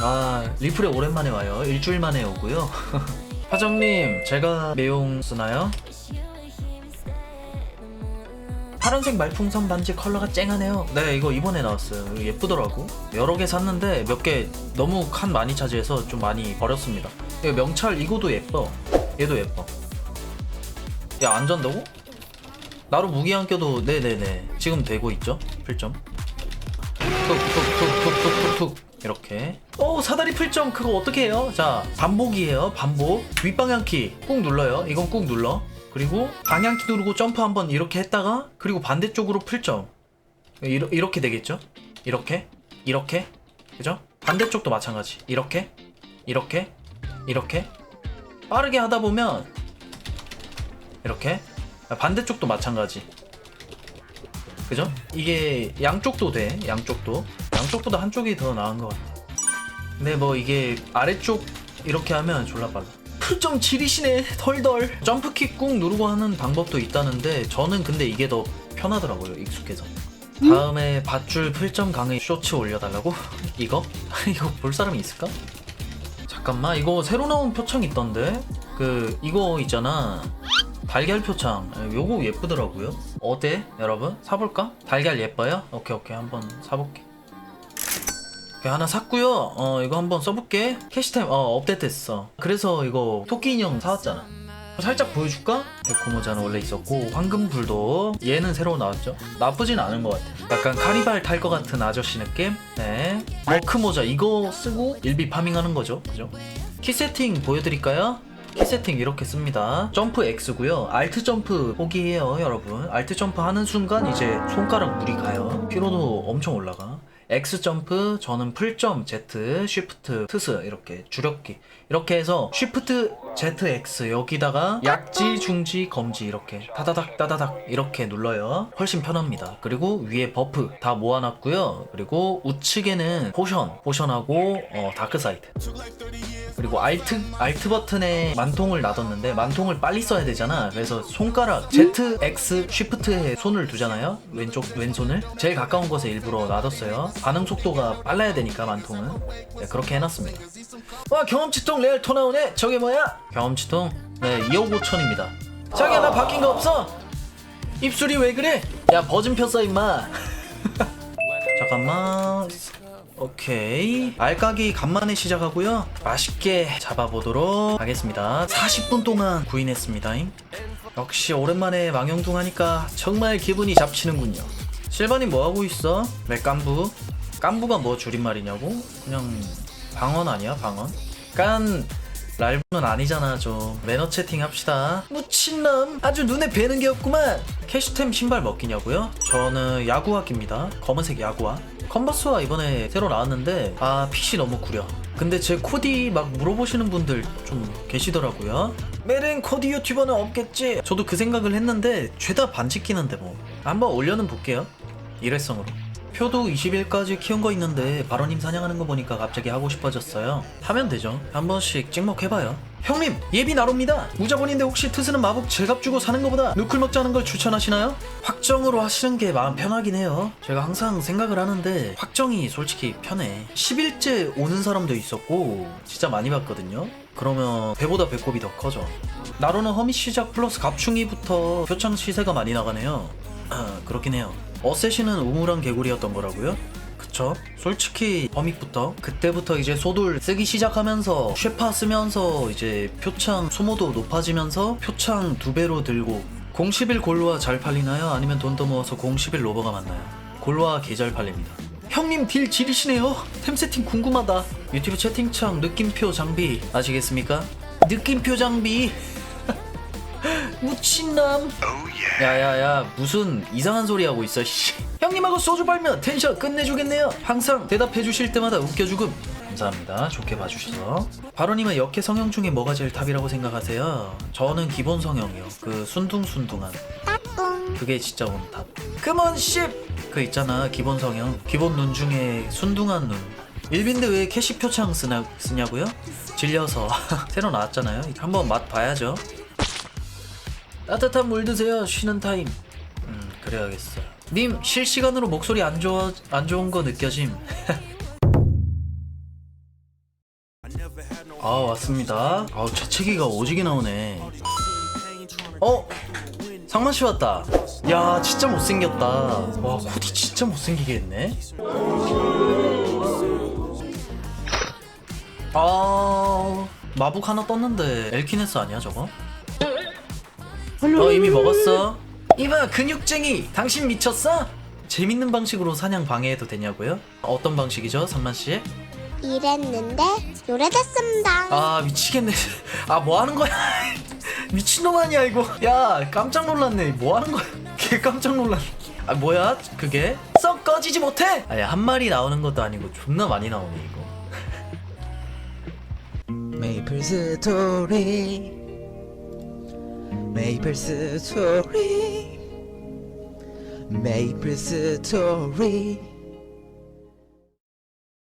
아 리플에 오랜만에 와요. 일주일 만에 오고요. 화정님 제가 내용 쓰나요? 파란색 말풍선 반지 컬러가 쨍하네요. 네 이거 이번에 나왔어요. 이거 예쁘더라고. 여러 개 샀는데 몇 개 너무 칸 많이 차지해서 좀 많이 버렸습니다. 이거 명찰 이거도 예뻐. 얘도 예뻐. 야 안 잔다고? 나로 무기 안 껴도 네네네. 지금 되고 있죠? 필점? 툭툭툭 툭툭툭툭. 이렇게. 오 사다리 풀점 그거 어떻게 해요? 자 반복이에요 반복. 윗방향 키 꾹 눌러요. 이건 꾹 눌러. 그리고 방향 키 누르고 점프 한번 이렇게 했다가 그리고 반대쪽으로 풀점 이러, 이렇게 되겠죠? 이렇게? 이렇게? 그죠? 반대쪽도 마찬가지. 이렇게? 이렇게? 이렇게? 빠르게 하다 보면 이렇게? 반대쪽도 마찬가지. 그죠? 이게 양쪽도 돼 양쪽도 양쪽보다 한쪽이 더 나은 것 같아. 근데 뭐 이게 아래쪽 이렇게 하면 졸라 빨라. 풀점 지리시네. 덜덜. 점프키 꾹 누르고 하는 방법도 있다는데 저는 근데 이게 더 편하더라고요 익숙해서. 다음에 밧줄 풀점 강의 쇼츠 올려달라고? 이거? 이거 볼 사람이 있을까? 잠깐만 이거 새로 나온 표창 있던데? 그 이거 있잖아. 달걀 표창. 요거 예쁘더라고요. 어때 여러분? 사볼까? 달걀 예뻐요? 오케이 오케이. 한번 사볼게 하나 샀고요 어 이거 한번 써볼게 캐시템 어 업데이트 했어 그래서 이거 토끼 인형 사왔잖아 살짝 보여줄까? 데코모자는 원래 있었고 황금불도 얘는 새로 나왔죠 나쁘진 않은 것 같아 약간 카니발 탈 것 같은 아저씨 느낌 네 머크모자 이거 쓰고 일비 파밍하는 거죠 그죠? 키 세팅 보여드릴까요? 키 세팅 이렇게 씁니다. 점프 X고요. 알트 점프 포기해요, 여러분. 알트 점프 하는 순간 이제 손가락 물이 가요. 피로도 엄청 올라가. X 점프, 저는 풀점 Z, 쉬프트, 트스 이렇게 주력기 이렇게 해서 쉬프트 ZX 여기다가 약지, 중지, 검지 이렇게 다다닥 다다닥 이렇게 눌러요. 훨씬 편합니다. 그리고 위에 버프 다 모아놨고요. 그리고 우측에는 포션, 포션하고 어, 다크 사이드. 그리고 알트 알트 버튼에 만통을 놔뒀는데 만통을 빨리 써야 되잖아. 그래서 손가락 Z, X, 쉬프트에 손을 두잖아요. 왼쪽 왼손을 제일 가까운 곳에 일부러 놔뒀어요. 반응 속도가 빨라야 되니까 만통은 네, 그렇게 해놨습니다. 와 경험치통 레알 토 나오네. 저게 뭐야? 경험치통 네 2억 5천입니다. 자기야 나 바뀐 거 없어. 입술이 왜 그래? 야 버진 폈어 임마. 잠깐만. 오케이 알까기 간만에 시작하고요 맛있게 잡아보도록 하겠습니다 40분 동안 구인했습니다 역시 오랜만에 망영둥 하니까 정말 기분이 잡치는군요 실바님 뭐하고 있어? 왜 깐부? 깐부가 뭐 줄임말이냐고? 그냥 방언 아니야 방언? 깐 랄브는 아니잖아 좀. 매너 채팅 합시다. 무친놈. 아주 눈에 뵈는 게 없구만. 캐시템 신발 먹기냐고요? 저는 야구화입니다. 검은색 야구화 컨버스와 이번에 새로 나왔는데 아 핏이 너무 구려. 근데 제 코디 막 물어보시는 분들 좀 계시더라고요. 메렌 코디 유튜버는 없겠지? 저도 그 생각을 했는데 죄다 반칙 끼는데 뭐. 한번 올려는 볼게요. 일회성으로 표도 20일까지 키운 거 있는데 바로님 사냥하는 거 보니까 갑자기 하고 싶어졌어요. 하면 되죠. 한 번씩 찍먹해봐요. 형님 예비 나옵니다. 무자본인데 혹시 트스는 마법 제값 주고 사는 것보다 누클 먹자 하는 걸 추천하시나요? 확정으로 하시는 게 마음 편하긴 해요. 제가 항상 생각을 하는데 확정이 솔직히 편해. 10일째 오는 사람도 있었고 진짜 많이 봤거든요. 그러면 배보다 배꼽이 더 커져. 나로는 허미 시작 플러스 갑충이부터 표창 시세가 많이 나가네요. 아, 그렇긴 해요 어쌔신은 우물한 개구리였던 거라고요? 그쵸? 솔직히 범익부터 그때부터 이제 소돌 쓰기 시작하면서 쉐파 쓰면서 이제 표창 소모도 높아지면서 표창 두 배로 들고 011 골로와 잘 팔리나요? 아니면 돈 더 모아서 011 로버가 맞나요? 골로와 개잘 팔립니다. 형님 딜 지리시네요. 템 세팅 궁금하다. 유튜브 채팅창 느낌표 장비 아시겠습니까? 느낌표 장비. 무친남. 야야야 무슨 이상한 소리 하고 있어 씨. 형님하고 소주 빨면 텐션 끝내주겠네요. 항상 대답해 주실 때마다 웃겨주금. 감사합니다. 좋게 봐주셔서. 바로님은 역해 성형 중에 뭐가 제일 탑이라고 생각하세요? 저는 기본 성형이요. 그 순둥순둥한. 그게 진짜 원탑. 그먼 씹그 있잖아 기본 성형. 기본 눈 중에 순둥한 눈. 일빈데 왜 캐시 표창 쓰나, 쓰냐고요? 질려서. 새로 나왔잖아요. 한번 맛 봐야죠 따뜻한 물 드세요. 쉬는 타임. 음, 그래야겠어요. 님 실시간으로 목소리 안 좋아 안 좋은 거 느껴짐. 아 왔습니다 아 재채기가 오지게 나오네 어? 상만 씨 왔다 야 진짜 못생겼다 와 코디 진짜 못생기게 했네 아 마북 하나 떴는데 엘키네스 아니야 저거? 어 이미 먹었어? 이봐 근육쟁이. 당신 미쳤어? 재밌는 방식으로 사냥 방해해도 되냐고요? 어떤 방식이죠 상만씨? 이랬는데 요래됐습니다. 아 미치겠네. 아 뭐하는 거야? 미친놈 아니야 이거? 야 깜짝 놀랐네. 뭐하는 거야? 개 깜짝 놀랐네. 아 뭐야 그게? 썩 꺼지지 못해! 아니 한 마리 나오는 것도 아니고 존나 많이 나오네 이거. 메이플 스토리 Maple story. Maple story.